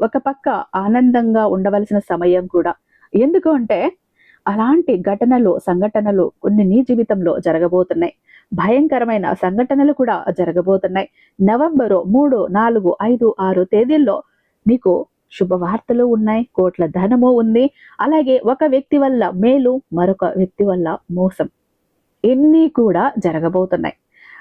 ఒక పక్క ఆనందంగా ఉండవలసిన సమయం కూడా. ఎందుకు అంటే అలాంటి ఘటనలు సంఘటనలు కొన్ని నీ జీవితంలో జరగబోతున్నాయి. భయంకరమైన సంఘటనలు కూడా జరగబోతున్నాయి. నవంబరు మూడు నాలుగు ఐదు ఆరు తేదీల్లో నీకు శుభవార్తలు ఉన్నాయి కోట్ల ధనము ఉంది. అలాగే ఒక వ్యక్తి వల్ల మేలు మరొక వ్యక్తి వల్ల మోసం. ఇన్ని కూడా జరగబోతున్నాయి.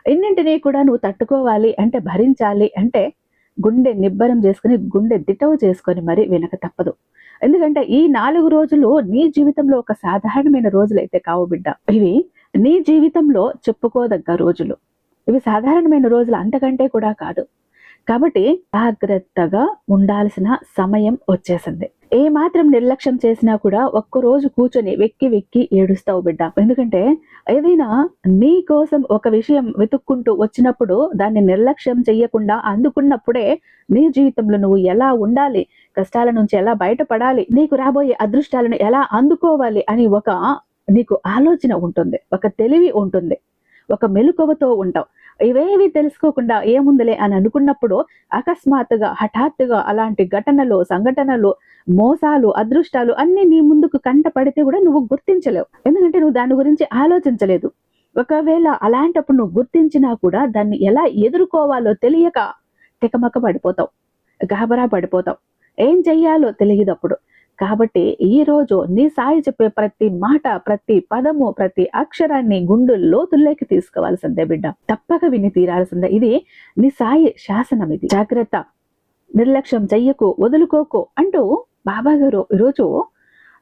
ఇన్నింటినీ కూడా నువ్వు తట్టుకోవాలి అంటే భరించాలి అంటే గుండె నిబ్బరం చేసుకుని గుండె దిటవు చేసుకొని మరి వెనక తప్పదు. ఎందుకంటే ఈ నాలుగు రోజులు నీ జీవితంలో ఒక సాధారణమైన రోజులైతే కావు బిడ్డ. ఇవి నీ జీవితంలో చెప్పుకోదగ్గ రోజులు. ఇవి సాధారణమైన రోజులు అంతకంటే కూడా కాదు. కాబట్టి జాగ్రత్తగా ఉండాల్సిన సమయం వచ్చేసింది. ఏ మాత్రం నిర్లక్ష్యం చేసినా కూడా ఒక్క రోజు కూర్చొని వెక్కి వెక్కి ఏడుస్తావు బిడ్డ. ఎందుకంటే ఏదైనా నీ కోసం ఒక విషయం వెతుక్కుంటూ వచ్చినప్పుడు దాన్ని నిర్లక్ష్యం చెయ్యకుండా అందుకున్నప్పుడే నీ జీవితంలో నువ్వు ఎలా ఉండాలి కష్టాల నుంచి ఎలా బయటపడాలి నీకు రాబోయే అదృష్టాలను ఎలా అందుకోవాలి అని ఒక నీకు ఆలోచన ఉంటుంది ఒక తెలివి ఉంటుంది ఒక మెలుకువతో ఉంటావు. ఇవేవి తెలుసుకోకుండా ఏముందిలే అని అనుకున్నప్పుడు అకస్మాత్తుగా హఠాత్తుగా అలాంటి ఘటనలు సంఘటనలు మోసాలు అదృష్టాలు అన్ని నీ ముందుకు కంట పడితే కూడా నువ్వు గుర్తించలేవు. ఎందుకంటే నువ్వు దాని గురించి ఆలోచించలేదు. ఒకవేళ అలాంటప్పుడు నువ్వు గుర్తించినా కూడా దాన్ని ఎలా ఎదుర్కోవాలో తెలియక తికమక పడిపోతావు గాబరా పడిపోతావు. ఏం చెయ్యాలో తెలియదు అప్పుడు కాబట్టి ఈ రోజు నీ సాయి చెప్పే ప్రతి మాట ప్రతి పదము ప్రతి అక్షరాన్ని గుండు లోతుల్లోకి తీసుకోవాల్సిందే బిడ్డ. తప్పక విని తీరాల్సిందే. ఇది నీ సాయి శాసనం ఇది. జాగ్రత్త. నిర్లక్ష్యం చెయ్యకు వదులుకోకు అంటూ బాబా గారు ఈరోజు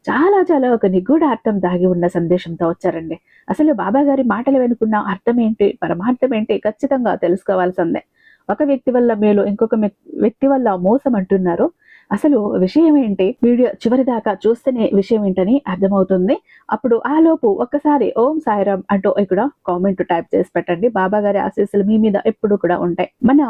చాలా చాలా ఒక నిగూఢ అర్థం దాగి ఉన్న సందేశంతో వచ్చారండి. అసలు బాబా గారి మాటలు వెనుకున్న అర్థం ఏంటి పరమార్థం ఏంటి ఖచ్చితంగా తెలుసుకోవాల్సిందే. ఒక వ్యక్తి వల్ల మేలు ఇంకొక వ్యక్తి వల్ల మోసం అంటున్నారు. అసలు విషయం ఏంటి? వీడియో చివరి దాకా చూస్తేనే విషయం ఏంటని అర్థమవుతుంది. అప్పుడు ఆ లోపు ఒక్కసారి ఓం సాయిరామ్ అంటూ ఇక్కడ కామెంట్ టైప్ చేసి పెట్టండి. బాబా గారి ఆశీస్సులు మీ మీద ఎప్పుడు కూడా ఉంటాయి. మన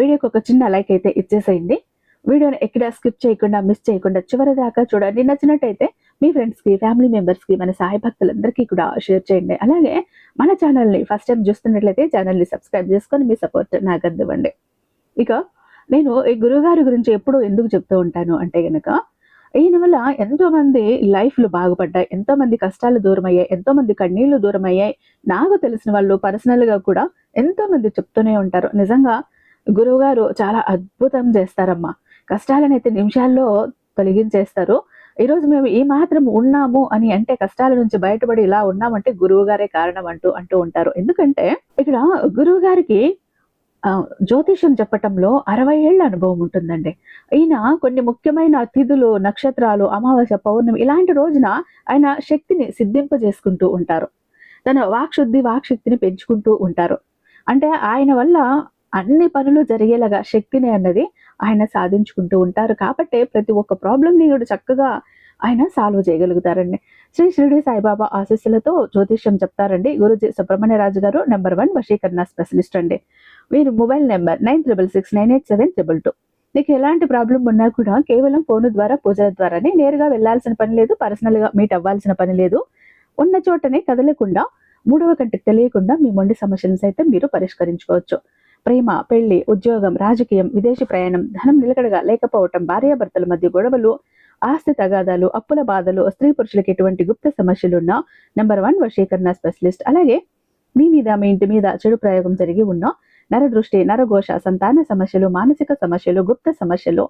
వీడియోకి ఒక చిన్న లైక్ అయితే ఇచ్చేసేయండి. వీడియోని ఎక్కడ స్కిప్ చేయకుండా మిస్ చేయకుండా చివరి దాకా చూడండి. నచ్చినట్టయితే మీ ఫ్రెండ్స్కి ఫ్యామిలీ మెంబర్స్కి మన సాయి భక్తులందరికీ కూడా షేర్ చేయండి. అలాగే మన ఛానల్ని ఫస్ట్ టైం చూస్తున్నట్లయితే ఛానల్ని సబ్స్క్రైబ్ చేసుకొని మీ సపోర్ట్ నాకు అందివ్వండి ఇక నేను ఈ గురువుగారి గురించి ఎప్పుడు ఎందుకు చెప్తూ ఉంటాను అంటే గనక ఈయన వల్ల ఎంతో మంది లైఫ్లు బాగుపడ్డాయి ఎంతో మంది కష్టాలు దూరం అయ్యాయి ఎంతో మంది కన్నీళ్ళు దూరం అయ్యాయి నాకు తెలిసిన వాళ్ళు పర్సనల్గా కూడా ఎంతో మంది చెప్తూనే ఉంటారు. నిజంగా గురువు గారు చాలా అద్భుతం చేస్తారమ్మా. కష్టాలనైతే నిమిషాల్లో తొలగించేస్తారు. ఈరోజు మేము ఈ మాత్రం ఉన్నాము అని అంటే కష్టాల నుంచి బయటపడి ఇలా ఉన్నామంటే గురువు గారే కారణం అంటూ అంటూ ఉంటారు. ఎందుకంటే ఇక్కడ గురువు గారికి జ్యోతిషం చెప్పటంలో అరవై ఏళ్ళ అనుభవం ఉంటుందండి. ఈయన కొన్ని ముఖ్యమైన తిథులు నక్షత్రాలు అమావాస్య పౌర్ణమి ఇలాంటి రోజున ఆయన శక్తిని సిద్ధింపజేసుకుంటూ ఉంటారు. తన వాక్శుద్ధి వాక్శక్తిని పెంచుకుంటూ ఉంటారు. అంటే ఆయన వల్ల అన్ని పనులు జరిగేలాగా శక్తిని అన్నది ఆయన సాధించుకుంటూ ఉంటారు. కాబట్టి ప్రతి ఒక్క ప్రాబ్లమ్ని కూడా చక్కగా ఆయన సాల్వ్ చేయగలుగుతారండి. శ్రీ షిరిడి సాయిబాబా ఆశీస్సులతో జ్యోతిష్యం చెప్తారండి. గురుజీ సుబ్రహ్మణ్యరాజు గారు నెంబర్ వన్ వశీకరణ స్పెషలిస్ట్ అండి. వీరు mobile number nine triple six nine eight seven triple two. నీకు ఎలాంటి ప్రాబ్లం ఉన్నా కూడా కేవలం ఫోన్ ద్వారా పూజల ద్వారానే నేరుగా వెళ్ళాల్సిన పని లేదు పర్సనల్గా మీట్ అవ్వాల్సిన పని లేదు. ఉన్న చోటనే కదలకుండా మూడవ కంటికి తెలియకుండా మీ మొండి సమస్యలను సైతం మీరు పరిష్కరించుకోవచ్చు. ప్రేమ పెళ్ళి ఉద్యోగం రాజకీయం విదేశీ ప్రయాణం ధనం నిలకడగా లేకపోవటం భార్యాభర్తల మధ్య గొడవలు ఆస్తి తగాదాలు అప్పుల బాధలు స్త్రీ పురుషులకు ఎటువంటి గుప్త సమస్యలున్నా నెంబర్ వన్ వశీకరణ స్పెషలిస్ట్ అలాగే మీ మీద మీ ఇంటి మీద చెడు ప్రయోగం జరిగి ఉన్న నరదృష్టి నరఘోష సంతాన సమస్యలు మానసిక సమస్యలు గుప్త సమస్యలు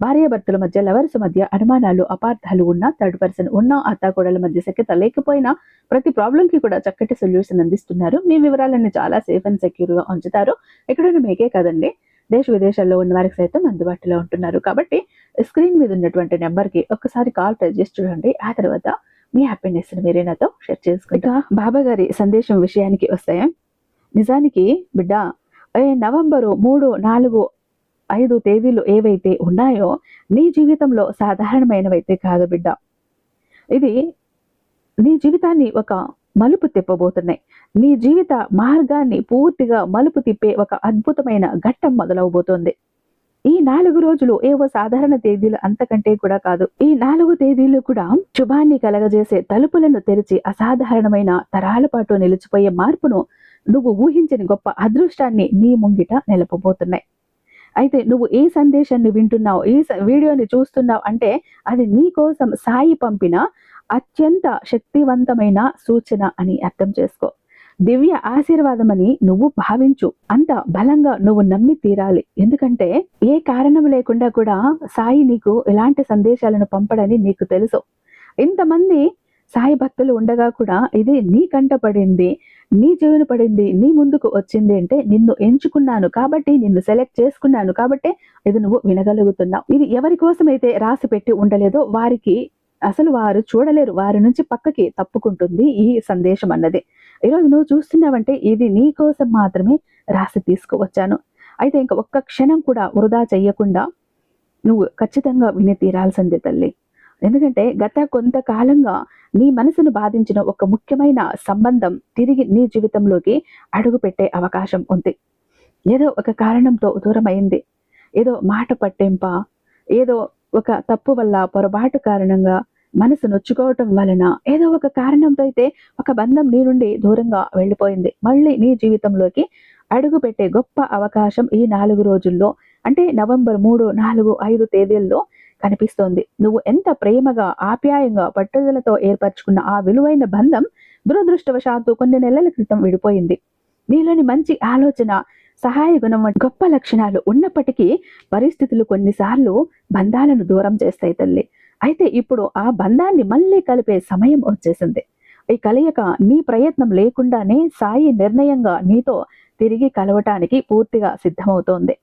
భార్యాభర్తల మధ్య లవర్స్ మధ్య అనుమానాలు అపార్థాలు ఉన్నా థర్డ్ పర్సన్ ఉన్నా అత్తాకోడల మధ్య సఖ్యత లేకపోయినా ప్రతి ప్రాబ్లం కి కూడా చక్కటి సొల్యూషన్ అందిస్తున్నారు. మీ వివరాలన్నీ చాలా సేఫ్ అండ్ సెక్యూర్గా ఉంచుతారు. ఎక్కడైనా మీకే కదండి. దేశ విదేశాల్లో ఉన్న వారికి సైతం అందుబాటులో ఉంటున్నారు. కాబట్టి స్క్రీన్ మీద ఉన్నటువంటి నెంబర్కి ఒక్కసారి కాల్ ట్రై చేసి చూడండి ఆ తర్వాత మీ హ్యాపీనెస్ మీరేనాతో మీరే నాతో షేర్ చేసుకుంటా. బాబా గారి సందేశం విషయానికి వస్తే నిజానికి బిడ్డ నవంబరు మూడు నాలుగు ఐదు తేదీలు ఏవైతే ఉన్నాయో నీ జీవితంలో సాధారణమైనవైతే కాదు బిడ్డ. ఇది నీ జీవితాన్ని ఒక మలుపు తిప్పబోతున్నాయి. నీ జీవిత మార్గాన్ని పూర్తిగా మలుపు తిప్పే ఒక అద్భుతమైన ఘట్టం మొదలవబోతోంది. ఈ నాలుగు రోజులు ఏవో సాధారణ తేదీలు అంతకంటే కూడా కాదు. ఈ నాలుగు తేదీలు కూడా శుభాన్ని కలగజేసే తలుపులను తెరిచి అసాధారణమైన తరాల పాటు నిలిచిపోయే మార్పును నువ్వు ఊహించని గొప్ప అదృష్టాన్ని నీ ముంగిట నిలపబోతున్నాయి. అయితే నువ్వు ఏ సందేశాన్ని వింటున్నావు ఈ వీడియోని చూస్తున్నావు అంటే అది నీ కోసం సాయి పంపిన అత్యంత శక్తివంతమైన సూచన అని అర్థం చేసుకో. దివ్య ఆశీర్వాదమని నువ్వు భావించు. అంత బలంగా నువ్వు నమ్మి తీరాలి. ఎందుకంటే ఏ కారణం లేకుండా కూడా సాయి నీకు ఎలాంటి సందేశాలను పంపడని నీకు తెలుసు. ఇంతమంది సాయి భక్తులు ఉండగా కూడా ఇది నీ కంట పడింది నీ చెవిన పడింది నీ ముందుకు వచ్చింది అంటే నిన్ను ఎంచుకున్నాను కాబట్టి నిన్ను సెలెక్ట్ చేసుకున్నాను కాబట్టి ఇది నువ్వు వినగలుగుతున్నావు. ఇది ఎవరి కోసమైతే రాసి పెట్టి ఉండలేదో వారికి అసలు వారు చూడలేరు. వారి నుంచి పక్కకి తప్పుకుంటుంది ఈ సందేశం అన్నది. ఈరోజు నువ్వు చూస్తున్నావంటే ఇది నీ కోసం మాత్రమే రాసి తీసుకువచ్చాను. అయితే ఇంకా ఒక్క క్షణం కూడా వృధా చెయ్యకుండా నువ్వు ఖచ్చితంగా విని తీరాల్సిందే తల్లి. ఎందుకంటే గత కొంతకాలంగా నీ మనసును బాధించిన ఒక ముఖ్యమైన సంబంధం తిరిగి నీ జీవితంలోకి అడుగుపెట్టే అవకాశం ఉంది. ఏదో ఒక కారణంతో దూరమైంది. ఏదో మాట పట్టింప ఏదో ఒక తప్పు వల్ల పొరపాటు కారణంగా మనసు నొచ్చుకోవటం వలన ఏదో ఒక కారణంతో అయితే ఒక బంధం నీ నుండి దూరంగా వెళ్ళిపోయింది. మళ్ళీ నీ జీవితంలోకి అడుగు పెట్టే గొప్ప అవకాశం ఈ నాలుగు రోజుల్లో అంటే నవంబర్ మూడు నాలుగు ఐదు తేదీల్లో కనిపిస్తోంది. నువ్వు ఎంత ప్రేమగా ఆప్యాయంగా పట్టుదలతో ఏర్పరచుకున్న ఆ విలువైన బంధం దురదృష్టవశాత్తు కొన్ని నెలల క్రితం విడిపోయింది. నీలోని మంచి ఆలోచన సహాయ గుణం వంటి గొప్ప లక్షణాలు ఉన్నప్పటికీ పరిస్థితులు కొన్నిసార్లు బంధాలను దూరం చేస్తాయి తల్లి. అయితే ఇప్పుడు ఆ బంధాన్ని మళ్ళీ కలిపే సమయం వచ్చేసింది. ఈ కలయిక నీ ప్రయత్నం లేకుండానే సాయి నిర్ణయంగా నీతో తిరిగి కలవటానికి పూర్తిగా సిద్ధమవుతోంది.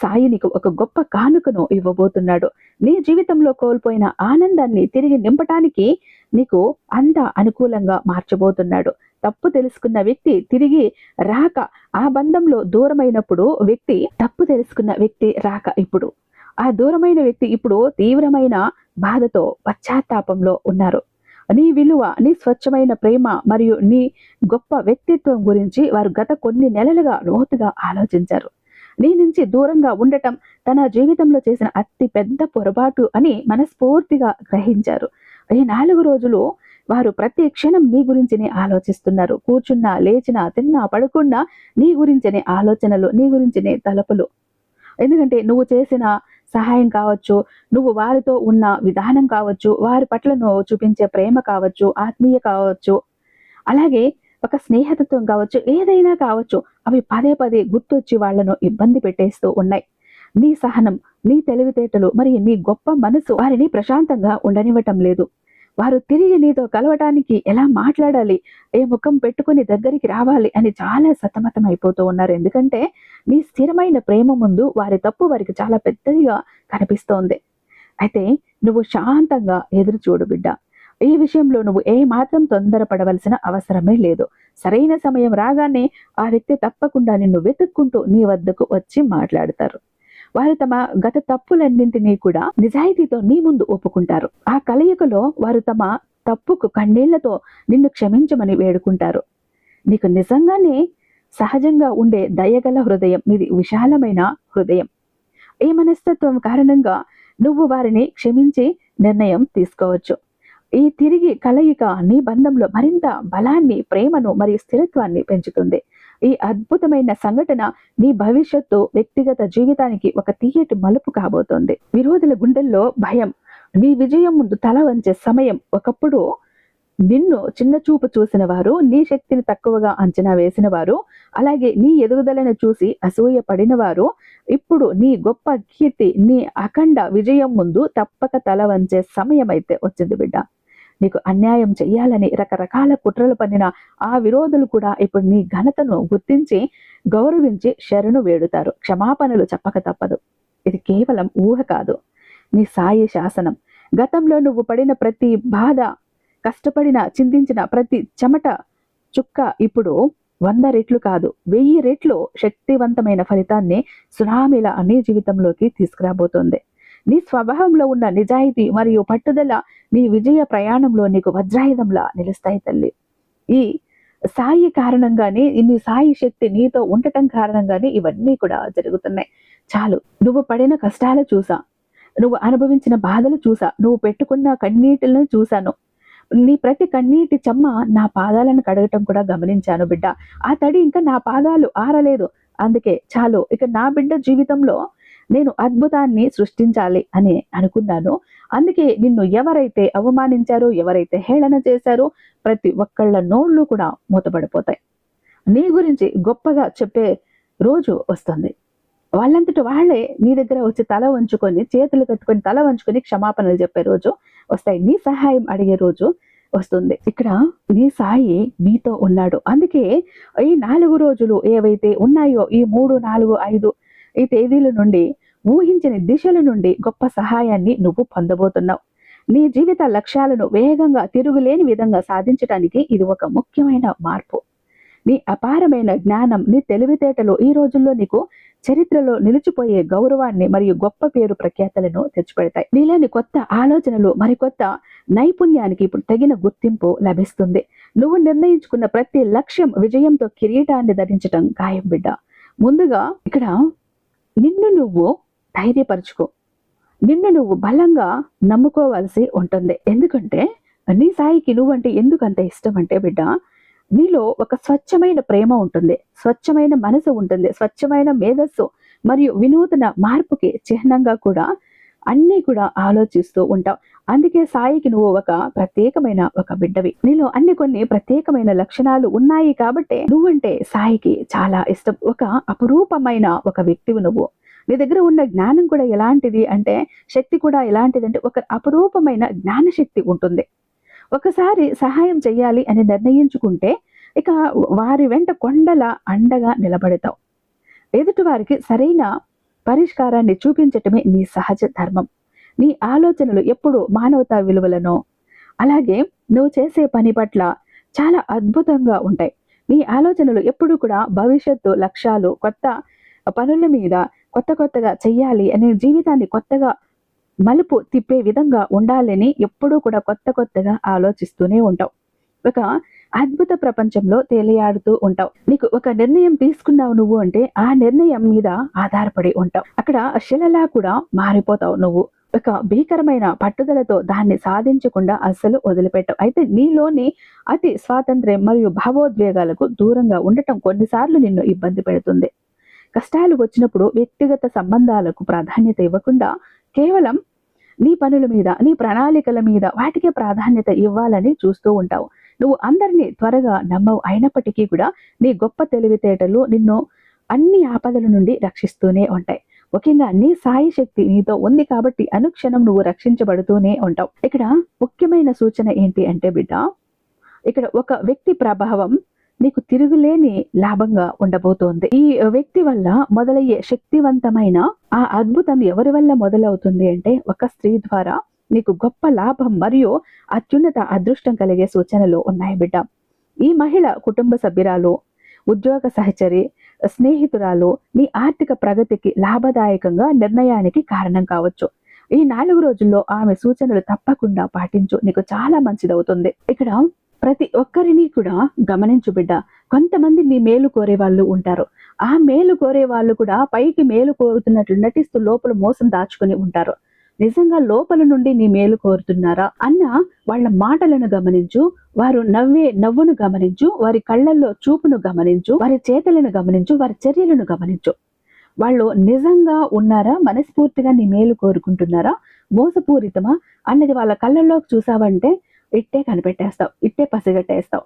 సాయి నీకు ఒక గొప్ప కానుకను ఇవ్వబోతున్నాడు. నీ జీవితంలో కోల్పోయిన ఆనందాన్ని తిరిగి నింపటానికి నీకు అంత అనుకూలంగా మార్చబోతున్నాడు. తప్పు తెలుసుకున్న వ్యక్తి తిరిగి రాక ఆ బంధంలో దూరమైనప్పుడు వ్యక్తి తప్పు తెలుసుకున్న వ్యక్తి రాక ఇప్పుడు. ఆ దూరమైన వ్యక్తి ఇప్పుడు తీవ్రమైన బాధతో పశ్చాత్తాపంలో ఉన్నారు. నీ విలువ నీ స్వచ్ఛమైన ప్రేమ మరియు నీ గొప్ప వ్యక్తిత్వం గురించి వారు గత కొన్ని నెలలుగా లోతుగా ఆలోచించారు. నీ నుంచి దూరంగా ఉండటం తన జీవితంలో చేసిన అతి పెద్ద పొరపాటు అని మనస్ఫూర్తిగా గ్రహించారు. ఈ నాలుగు రోజులు వారు ప్రతి క్షణం నీ గురించినే ఆలోచిస్తున్నారు. కూర్చున్నా లేచినా తిన్నా పడుకున్నా నీ గురించినే ఆలోచనలు నీ గురించినే తలపులు. ఎందుకంటే నువ్వు చేసిన సహాయం కావచ్చు నువ్వు వారితో ఉన్న విధానం కావచ్చు వారి పట్ల నువ్వు చూపించే ప్రేమ కావచ్చు ఆత్మీయ కావచ్చు. అలాగే ఒక స్నేహతత్వం కావచ్చు ఏదైనా కావచ్చు అవి పదే పదే గుర్తొచ్చి వాళ్ళను ఇబ్బంది పెట్టేస్తూ ఉన్నాయి. నీ సహనం నీ తెలివితేటలు మరియు నీ గొప్ప మనసు వారిని ప్రశాంతంగా ఉండనివ్వటం లేదు. వారు తిరిగి నీతో కలవటానికి ఎలా మాట్లాడాలి ఏ ముఖం పెట్టుకుని దగ్గరికి రావాలి అని చాలా సతమతం అయిపోతూ ఉన్నారు. ఎందుకంటే నీ స్థిరమైన ప్రేమ ముందు వారి తప్పు వారికి చాలా పెద్దదిగా కనిపిస్తోంది. అయితే నువ్వు శాంతంగా ఎదురు చూడు బిడ్డ. ఈ విషయంలో నువ్వు ఏ మాత్రం తొందరపడవలసిన అవసరమే లేదు. సరైన సమయం రాగానే ఆ వ్యక్తి తప్పకుండా నిన్ను వెతుక్కుంటూ నీ వద్దకు వచ్చి మాట్లాడతారు. వారు తమ గత తప్పులన్నింటినీ కూడా నిజాయితీతో నీ ముందు ఒప్పుకుంటారు. ఆ కలయికలో వారు తమ తప్పుకు కన్నీళ్ళతో నిన్ను క్షమించమని వేడుకుంటారు. నీకు నిజంగానే సహజంగా ఉండే దయగల హృదయం. ఇది విశాలమైన హృదయం. ఈ మనస్తత్వం కారణంగా నువ్వు వారిని క్షమించి నిర్ణయం తీసుకోవచ్చు. ఈ తిరిగి కలయిక నీ బంధంలో మరింత బలాన్ని ప్రేమను మరియు స్థిరత్వాన్ని పెంచుతుంది. ఈ అద్భుతమైన సంఘటన నీ భవిష్యత్తు వ్యక్తిగత జీవితానికి ఒక తీయటి మలుపు కాబోతోంది. విరోధుల గుండెల్లో భయం నీ విజయం ముందు తల వంచే సమయం ఒకప్పుడు నిన్ను చిన్న చూపు చూసిన వారు నీ శక్తిని తక్కువగా అంచనా వేసిన వారు అలాగే నీ ఎదుగుదలను చూసి అసూయ పడిన వారు ఇప్పుడు నీ గొప్ప కీర్తి నీ అఖండ విజయం ముందు తప్పక తల వంచే సమయం అయితే వచ్చింది బిడ్డ. నీకు అన్యాయం చెయ్యాలని రకరకాల కుట్రలు పన్నిన ఆ విరోధులు కూడా ఇప్పుడు నీ ఘనతను గుర్తించి గౌరవించి శరణు వేడుతారు. క్షమాపణలు చెప్పక తప్పదు. ఇది కేవలం ఊహ కాదు. నీ సాయి శాసనం. గతంలో నువ్వు పడిన ప్రతి బాధ కష్టపడిన చింతించిన ప్రతి చెమట చుక్క ఇప్పుడు వంద రెట్లు కాదు. వెయ్యి రెట్లు శక్తివంతమైన ఫలితాన్ని సునామీల నీ జీవితంలోకి తీసుకురాబోతోంది. నీ స్వభావంలో ఉన్న నిజాయితీ మరియు పట్టుదల నీ విజయ ప్రయాణంలో నీకు వజ్రాయుధంలా నిలుస్తాయి తల్లి. ఈ సాయి కారణంగానే నీ సాయి శక్తి నీతో ఉండటం కారణంగానే ఇవన్నీ కూడా జరుగుతున్నాయి. చాలు నువ్వు పడిన కష్టాలు చూసా. నువ్వు అనుభవించిన బాధలు చూసా. నువ్వు పెట్టుకున్న కన్నీటిలను చూశాను. నీ ప్రతి కన్నీటి చెమ్మ నా పాదాలను కడగటం కూడా గమనించాను బిడ్డ. ఆ తడి ఇంకా నా పాదాలు ఆరలేదు. అందుకే చాలు ఇక నా బిడ్డ జీవితంలో నేను అద్భుతాన్ని సృష్టించాలి అని అనుకున్నాను. అందుకే నిన్ను ఎవరైతే అవమానించారో ఎవరైతే హేళన చేశారో ప్రతి ఒక్కళ్ళ నోళ్ళు కూడా మూతపడిపోతాయి. నీ గురించి గొప్పగా చెప్పే రోజు వస్తుంది. వాళ్ళంతటి వాళ్ళే నీ దగ్గర వచ్చి తల వంచుకొని చేతులు కట్టుకొని తల వంచుకొని క్షమాపణలు చెప్పే రోజు వస్తాయి. నీ సహాయం అడిగే రోజు వస్తుంది. ఇక్కడ నీ సాయి నీతో ఉన్నాడు. అందుకే ఈ నాలుగు రోజులు ఏవైతే ఉన్నాయో ఈ మూడు నాలుగు ఐదు ఈ తేదీల నుండి ఊహించని దిశల నుండి గొప్ప సహాయాన్ని నువ్వు పొందబోతున్నావు. నీ జీవిత లక్ష్యాలను వేగంగా తిరుగులేని విధంగా సాధించడానికి ఇది ఒక ముఖ్యమైన మార్పు. నీ అపారమైన జ్ఞానం నీ తెలివితేటలు ఈ రోజుల్లో నీకు చరిత్రలో నిలిచిపోయే గౌరవాన్ని మరియు గొప్ప పేరు ప్రఖ్యాతలను తెచ్చిపెడతాయి. నీలోని కొత్త ఆలోచనలు మరికొత్త నైపుణ్యానికి ఇప్పుడు తగిన గుర్తింపు లభిస్తుంది. నువ్వు నిర్ణయించుకున్న ప్రతి లక్ష్యం విజయంతో కిరీటాన్ని ధరించటం ఖాయం బిడ్డ. ముందుగా ఇక్కడ నిన్ను నువ్వు ధైర్యపరచుకో. నిన్ను నువ్వు బలంగా నమ్ముకోవాల్సి ఉంటుంది. ఎందుకంటే నీ సాయికి నువ్వంటే ఎందుకు అంత ఇష్టం అంటే బిడ్డ నీలో ఒక స్వచ్ఛమైన ప్రేమ ఉంటుంది స్వచ్ఛమైన మనసు ఉంటుంది స్వచ్ఛమైన మేధస్సు మరియు వినూతన మార్పుకి చిహ్నంగా కూడా అన్నీ కూడా ఆలోచిస్తూ ఉంటావు. అందుకే సాయికి నువ్వు ఒక ప్రత్యేకమైన ఒక బిడ్డవి. నీలో అన్ని కొన్ని ప్రత్యేకమైన లక్షణాలు ఉన్నాయి కాబట్టి నువ్వంటే సాయికి చాలా ఇష్టం. ఒక అపురూపమైన ఒక వ్యక్తివి నువ్వు. నీ దగ్గర ఉన్న జ్ఞానం కూడా ఎలాంటిది అంటే శక్తి కూడా ఎలాంటిది అంటే ఒక అపురూపమైన జ్ఞాన శక్తి ఉంటుంది. ఒకసారి సహాయం చేయాలి అని నిర్ణయించుకుంటే ఇక వారి వెంట కొండల అండగా నిలబడతావు. ఎదుటి వారికి సరైన పరిష్కారాన్ని చూపించటమే నీ సహజ ధర్మం. నీ ఆలోచనలు ఎప్పుడు మానవతా విలువలను అలాగే నువ్వు చేసే పని పట్ల చాలా అద్భుతంగా ఉంటాయి. నీ ఆలోచనలు ఎప్పుడు కూడా భవిష్యత్తు లక్ష్యాలు కొత్త పనుల మీద కొత్త కొత్తగా చెయ్యాలి అనే జీవితాన్ని కొత్తగా మలుపు తిప్పే విధంగా ఉండాలని ఎప్పుడూ కూడా కొత్త కొత్తగా ఆలోచిస్తూనే ఉంటావు. ఒక అద్భుత ప్రపంచంలో తేలియాడుతూ ఉంటావు. నీకు ఒక నిర్ణయం తీసుకున్నావు నువ్వు అంటే ఆ నిర్ణయం మీద ఆధారపడి ఉంటావు. అక్కడ శిలలా కూడా మారిపోతావు నువ్వు. ఒక భీకరమైన పట్టుదలతో దాన్ని సాధించకుండా అస్సలు వదిలిపెట్టవు. అయితే నీలోని అతి స్వాతంత్ర్యం మరియు భావోద్వేగాలకు దూరంగా ఉండటం కొన్నిసార్లు నిన్ను ఇబ్బంది పెడుతుంది. కష్టాలు వచ్చినప్పుడు వ్యక్తిగత సంబంధాలకు ప్రాధాన్యత ఇవ్వకుండా కేవలం నీ పనుల మీద నీ ప్రణాళికల మీద వాటికే ప్రాధాన్యత ఇవ్వాలని చూస్తూ ఉంటావు. నువ్వు అందరినీ త్వరగా నమ్మవు. అయినప్పటికీ కూడా నీ గొప్ప తెలివితేటలు నిన్ను అన్ని ఆపదల నుండి రక్షిస్తూనే ఉంటాయి. ముఖ్యంగా నీ సాయి శక్తి నీతో ఉంది కాబట్టి అనుక్షణం నువ్వు రక్షించబడుతూనే ఉంటావు. ఇక్కడ ముఖ్యమైన సూచన ఏంటి అంటే బిడ్డ ఇక్కడ ఒక వ్యక్తి ప్రభావం నీకు తిరుగులేని లాభంగా ఉండబోతోంది. ఈ వ్యక్తి వల్ల మొదలయ్యే శక్తివంతమైన ఆ అద్భుతం ఎవరి వల్ల మొదలవుతుంది అంటే ఒక స్త్రీ ద్వారా నీకు గొప్ప లాభం మరియు అత్యున్నత అదృష్టం కలిగే సూచనలు ఉన్నాయి బిడ్డ. ఈ మహిళ కుటుంబ సభ్యురాలు ఉద్యోగ సహచరి స్నేహితురాలు మీ ఆర్థిక ప్రగతికి లాభదాయకంగా నిర్ణయానికి కారణం కావచ్చు. ఈ నాలుగు రోజుల్లో ఆమె సూచనలు తప్పకుండా పాటించు. నీకు చాలా మంచిదవుతుంది. ఇక్కడ ప్రతి ఒక్కరిని కూడా గమనించు బిడ్డ. కొంతమంది నీ మేలు కోరే వాళ్ళు ఉంటారు. ఆ మేలు కోరే వాళ్ళు కూడా పైకి మేలు కోరుతున్నట్లు నటిస్తూ లోపల మోసం దాచుకుని ఉంటారు. నిజంగా లోపల నుండి నీ మేలు కోరుతున్నారా అన్న వాళ్ళ మాటలను గమనించు వారు నవ్వే నవ్వును గమనించు వారి కళ్ళల్లో చూపును గమనించు వారి చేతలను గమనించు వారి చర్యలను గమనించు. వాళ్ళు నిజంగా ఉన్నారా? మనస్ఫూర్తిగా నీ మేలు కోరుకుంటున్నారా? మోసపూరితమా? అన్నది వాళ్ళ కళ్ళల్లోకి చూసావంటే ఇట్టే కనిపెట్టేస్తావు ఇట్టే పసిగట్టేస్తావు.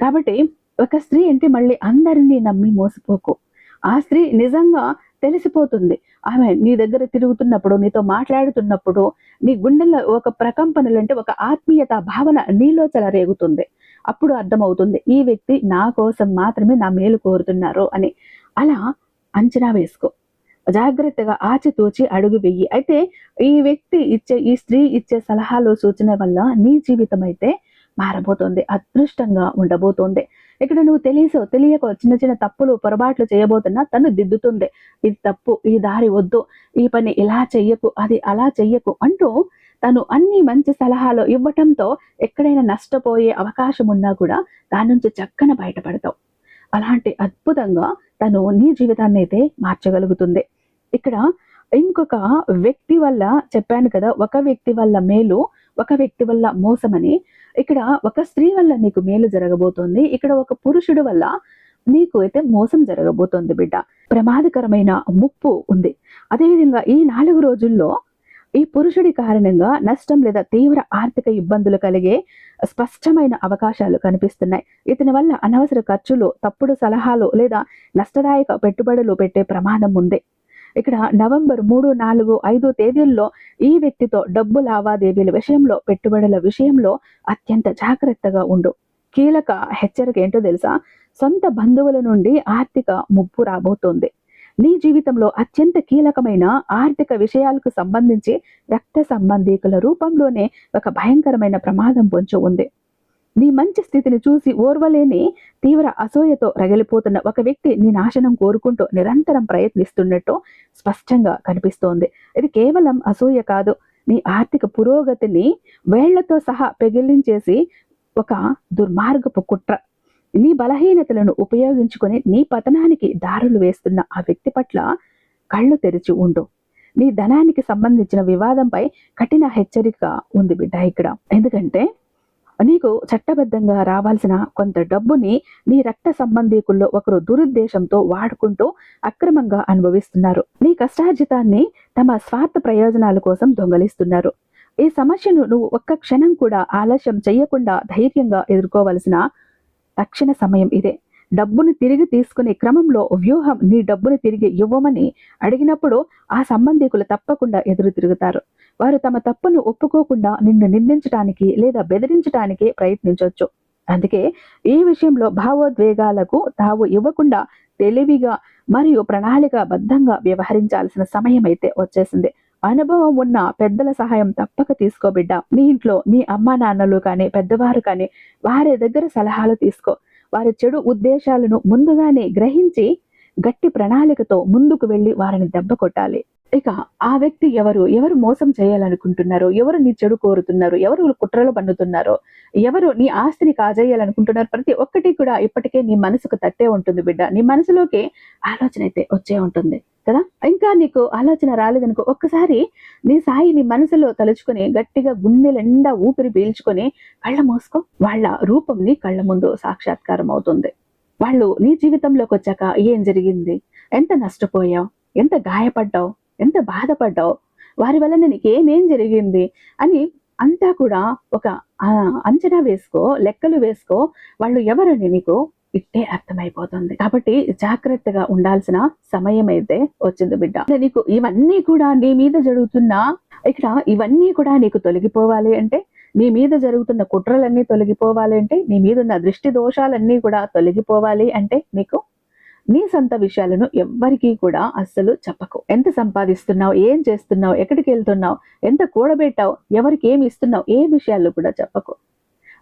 కాబట్టి ఒక స్త్రీ అంటే మళ్ళీ అందరినీ నమ్మి మోసపోకు. ఆ స్త్రీ నిజంగా తెలిసిపోతుంది. ఆమె నీ దగ్గర తిరుగుతున్నప్పుడు నీతో మాట్లాడుతున్నప్పుడు నీ గుండెల్లో ఒక ప్రకంపనలు అంటే ఒక ఆత్మీయత భావన నీలో చెలరేగుతుంది. అప్పుడు అర్థమవుతుంది ఈ వ్యక్తి నా కోసం మాత్రమే నా మేలు కోరుతున్నారు అని. అలా అంచనా వేసుకో. జాగ్రత్తగా ఆచితూచి అడుగు వెయ్యి అయితే ఈ వ్యక్తి ఇచ్చే ఈ స్త్రీ ఇచ్చే సలహాలు సూచన వల్ల నీ జీవితం అయితే మారబోతోంది అదృష్టంగా ఉండబోతోంది. ఇక్కడ నువ్వు తెలియసో తెలియక చిన్న చిన్న తప్పులు పొరపాట్లు చేయబోతున్నా తను దిద్దుతుంది. ఇది తప్పు ఈ దారి వద్దు ఈ పని ఇలా చెయ్యకు అది అలా చెయ్యకు అంటూ తను అన్ని మంచి సలహాలు ఇవ్వటంతో ఎక్కడైనా నష్టపోయే అవకాశం ఉన్నా కూడా దాని నుంచి చక్కన బయటపడతావు. అలాంటి అద్భుతంగా తను నీ జీవితాన్ని అయితే మార్చగలుగుతుంది. ఇక్కడ ఇంకొక వ్యక్తి వల్ల చెప్పాను కదా ఒక వ్యక్తి వల్ల మేలు ఒక వ్యక్తి వల్ల మోసమని. ఇక్కడ ఒక స్త్రీ వల్ల నీకు మేలు జరగబోతోంది ఇక్కడ ఒక పురుషుడు వల్ల నీకు అయితే మోసం జరగబోతోంది బిడ్డ. ప్రమాదకరమైన ముప్పు ఉంది. అదేవిధంగా ఈ నాలుగు రోజుల్లో ఈ పురుషుడి కారణంగా నష్టం లేదా తీవ్ర ఆర్థిక ఇబ్బందులు కలిగే స్పష్టమైన అవకాశాలు కనిపిస్తున్నాయి. ఇతని వల్ల అనవసర ఖర్చులు తప్పుడు సలహాలు లేదా నష్టదాయక పెట్టుబడులు పెట్టే ప్రమాదం ఉంది. ఇక్కడ నవంబర్ మూడు నాలుగు ఐదు తేదీల్లో ఈ వ్యక్తితో డబ్బు లావాదేవీల విషయంలో పెట్టుబడుల విషయంలో అత్యంత జాగ్రత్తగా ఉండు. కీలక హెచ్చరిక ఏంటో తెలుసా? సొంత బంధువుల నుండి ఆర్థిక ముప్పు రాబోతోంది. నీ జీవితంలో అత్యంత కీలకమైన ఆర్థిక విషయాలకు సంబంధించి రక్త సంబంధీకుల రూపంలోనే ఒక భయంకరమైన ప్రమాదం పొంచి ఉంది. నీ మంచి స్థితిని చూసి ఓర్వలేని తీవ్ర అసూయతో రగిలిపోతున్న ఒక వ్యక్తి నీ నాశనం కోరుకుంటూ నిరంతరం ప్రయత్నిస్తున్నట్టు స్పష్టంగా కనిపిస్తోంది. ఇది కేవలం అసూయ కాదు. నీ ఆర్థిక పురోగతిని వేళ్ళతో సహా పెగిలించేసి ఒక దుర్మార్గపు కుట్ర. నీ బలహీనతలను ఉపయోగించుకొని నీ పతనానికి దారులు వేస్తున్న ఆ వ్యక్తి పట్ల కళ్ళు తెరిచి ఉండు. నీ ధనానికి సంబంధించిన వివాదంపై కఠిన హెచ్చరిక ఉంది బిడ్డ ఇక్కడ. ఎందుకంటే నీకు చట్టబద్ధంగా రావాల్సిన కొంత డబ్బుని నీ రక్త సంబంధీకుల్లో ఒకరు దురుద్దేశంతో వాడుకుంటూ అక్రమంగా అనుభవిస్తున్నారు. నీ కష్టార్జితాన్ని తమ స్వార్థ ప్రయోజనాల కోసం దొంగలిస్తున్నారు. ఈ సమస్యను నువ్వు ఒక్క క్షణం కూడా ఆలస్యం చేయకుండా ధైర్యంగా ఎదుర్కోవలసిన తక్షణ సమయం ఇదే. డబ్బును తిరిగి తీసుకునే క్రమంలో వ్యూహం నీ డబ్బును తిరిగి ఇవ్వమని అడిగినప్పుడు ఆ సంబంధికులు తప్పకుండా ఎదురు తిరుగుతారు. వారు తమ తప్పును ఒప్పుకోకుండా నిన్ను నిందించటానికి లేదా బెదిరించడానికి ప్రయత్నించవచ్చు అందుకే ఈ విషయంలో భావోద్వేగాలకు తావు ఇవ్వకుండా తెలివిగా మరియు ప్రణాళిక బద్ధంగా వ్యవహరించాల్సిన సమయం అయితే వచ్చేసింది. అనుభవం ఉన్న పెద్దల సహాయం తప్పక తీసుకోబిడ్డ నీ ఇంట్లో నీ అమ్మా నాన్నలు కానీ పెద్దవారు కానీ వారి దగ్గర సలహాలు తీసుకో. వారి చెడు ఉద్దేశాలను ముందుగానే గ్రహించి గట్టి ప్రణాళికతో ముందుకు వెళ్ళి వారిని దెబ్బ కొట్టాలి. ఇక ఆ వ్యక్తి ఎవరు? ఎవరు మోసం చేయాలనుకుంటున్నారు? ఎవరు నీ చెడు కోరుతున్నారు? ఎవరు కుట్రలు పన్నుతున్నారో? ఎవరు నీ ఆస్తిని కాజేయాలనుకుంటున్నారు? ప్రతి ఒక్కటి కూడా ఇప్పటికే నీ మనసుకు తట్టే ఉంటుంది బిడ్డ. నీ మనసులోకి ఆలోచన అయితే వచ్చే ఉంటుంది. కదా? ఇంకా నీకు ఆలోచన రాలేదనుకో ఒక్కసారి నీ సాయి నీ మనసులో తలుచుకొని గట్టిగా గుండెలెండా ఊపిరి పీల్చుకొని కళ్ళ మూసుకో. వాళ్ళ రూపం నీ కళ్ళ ముందు సాక్షాత్కారం అవుతుంది. వాళ్ళు నీ జీవితంలోకి వచ్చాక ఏం జరిగింది? ఎంత నష్టపోయావు? ఎంత గాయపడ్డావు? ఎంత బాధపడ్డావు? వారి వలన నీకేమేం జరిగింది? అని అంతా కూడా ఒక అంచనా వేసుకో లెక్కలు వేసుకో వాళ్ళు ఎవరని నీకు ఇట్టే అర్థమైపోతుంది. కాబట్టి జాగ్రత్తగా ఉండాల్సిన సమయం అయితే వచ్చింది బిడ్డ. నీకు ఇవన్నీ కూడా నీ మీద జరుగుతున్న ఇక్కడ ఇవన్నీ కూడా నీకు తొలగిపోవాలి అంటే నీ మీద జరుగుతున్న కుట్రలన్నీ తొలగిపోవాలి అంటే నీ మీద ఉన్న దృష్టి దోషాలన్నీ కూడా తొలగిపోవాలి అంటే నీకు నీ సొంత విషయాలను ఎవ్వరికీ కూడా అస్సలు చెప్పకు. ఎంత సంపాదిస్తున్నావు? ఏం చేస్తున్నావు? ఎక్కడికి వెళ్తున్నావు? ఎంత కూడబెట్టావు? ఎవరికి ఏమి ఇస్తున్నావు? ఏ విషయాలు కూడా చెప్పకు.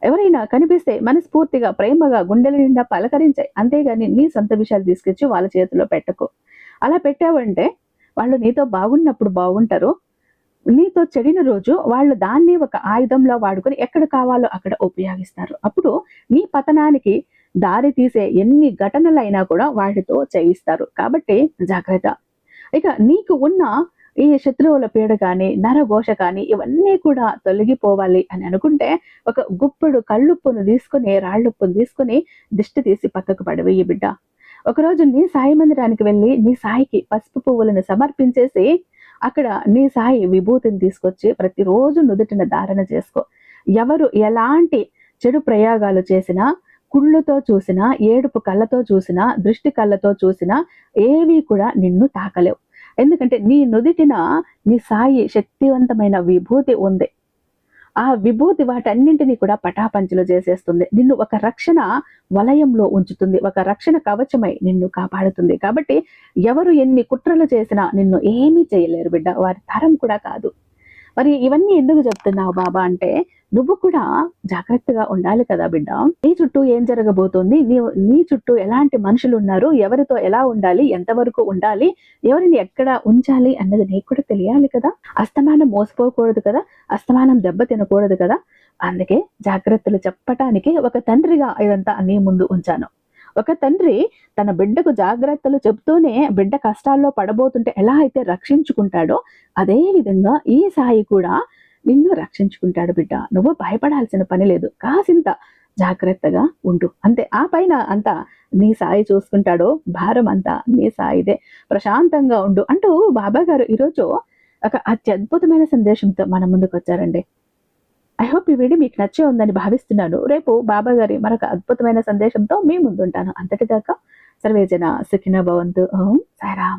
ఎవరైనా కనిపిస్తే మనస్ఫూర్తిగా ప్రేమగా గుండెల నిండా పలకరించాయి. అంతేగాని నీ సొంత విషయాలు తీసుకొచ్చి వాళ్ళ చేతిలో పెట్టకు. అలా పెట్టావంటే వాళ్ళు నీతో బాగున్నప్పుడు బాగుంటారు. నీతో చెడిన రోజు వాళ్ళు దాన్ని ఒక ఆయుధంలో వాడుకొని ఎక్కడ కావాలో అక్కడ ఉపయోగిస్తారు. అప్పుడు నీ పతనానికి దారి తీసే ఎన్ని ఘటనలైనా కూడా వాటితో చేయిస్తారు. కాబట్టి జాగ్రత్త. ఇక నీకు ఉన్న ఈ శత్రువుల పీడ కానీ నరఘోష కానీ ఇవన్నీ కూడా తొలగిపోవాలి అని అనుకుంటే ఒక గుప్పుడు కళ్ళుప్పును తీసుకుని రాళ్ళుప్పును తీసుకుని దిష్టి తీసి పక్కకు పడవేయి బిడ్డ. ఒకరోజు నీ సాయి మందిరానికి వెళ్ళి నీ సాయికి పసుపు పువ్వులను సమర్పించేసి అక్కడ నీ సాయి విభూతిని తీసుకొచ్చి ప్రతిరోజు నుదుటిన ధారణ చేసుకో. ఎవరు ఎలాంటి చెడు ప్రయోగాలు చేసినా కుళ్ళుతో చూసినా ఏడుపు కళ్ళతో చూసినా దృష్టి కళ్ళతో చూసినా ఏవి కూడా నిన్ను తాకలేవు. ఎందుకంటే నీ నుదిటిన నీ సాయి శక్తివంతమైన విభూతి ఉంది. ఆ విభూతి వాటన్నింటినీ కూడా పటాపంచలు చేసేస్తుంది. నిన్ను ఒక రక్షణ వలయంలో ఉంచుతుంది. ఒక రక్షణ కవచమై నిన్ను కాపాడుతుంది. కాబట్టి ఎవరు ఎన్ని కుట్రలు చేసినా నిన్ను ఏమీ చేయలేరు బిడ్డ. వారి తరం కూడా కాదు. మరి ఇవన్నీ ఎందుకు చెప్తున్నావు బాబా అంటే నువ్వు కూడా జాగ్రత్తగా ఉండాలి కదా బిడ్డ. నీ చుట్టూ ఏం జరగబోతోంది? నీ నీ చుట్టూ ఎలాంటి మనుషులు ఉన్నారు? ఎవరితో ఎలా ఉండాలి? ఎంతవరకు ఉండాలి? ఎవరిని ఎక్కడ ఉంచాలి అన్నది నీకు కూడా తెలియాలి కదా. అస్తమానం మోసపోకూడదు కదా. అస్తమానం దెబ్బ తినకూడదు కదా. అందుకే జాగ్రత్తలు చెప్పటానికి ఒక తండ్రిగా ఇదంతా నీ ముందు ఉంచాను. ఒక తండ్రి తన బిడ్డకు జాగ్రత్తలు చెప్తూనే బిడ్డ కష్టాల్లో పడబోతుంటే ఎలా అయితే రక్షించుకుంటాడో అదే విధంగా ఈ సాయి కూడా నిన్ను రక్షించుకుంటాడు బిడ్డ. నువ్వు భయపడాల్సిన పని లేదు. కాసింత జాగ్రత్తగా ఉండు. అంతే. ఆ పైన అంతా నీ సాయి చూసుకుంటాడో భారం అంతా నీ సాయిదే. ప్రశాంతంగా ఉండు అంటూ బాబా గారు ఈరోజు ఒక అత్యద్భుతమైన సందేశంతో మన ముందుకు వచ్చారండి ఐ హోప్ ఈ వీడియో మీకు నచ్చే ఉందని భావిస్తున్నాను. రేపు బాబా గారి మరొక అద్భుతమైన సందేశంతో మీ ముందుంటాను. అంతటిదాకా సర్వేజన సుఖిన భవంతు. ఓం సాయిరామ్.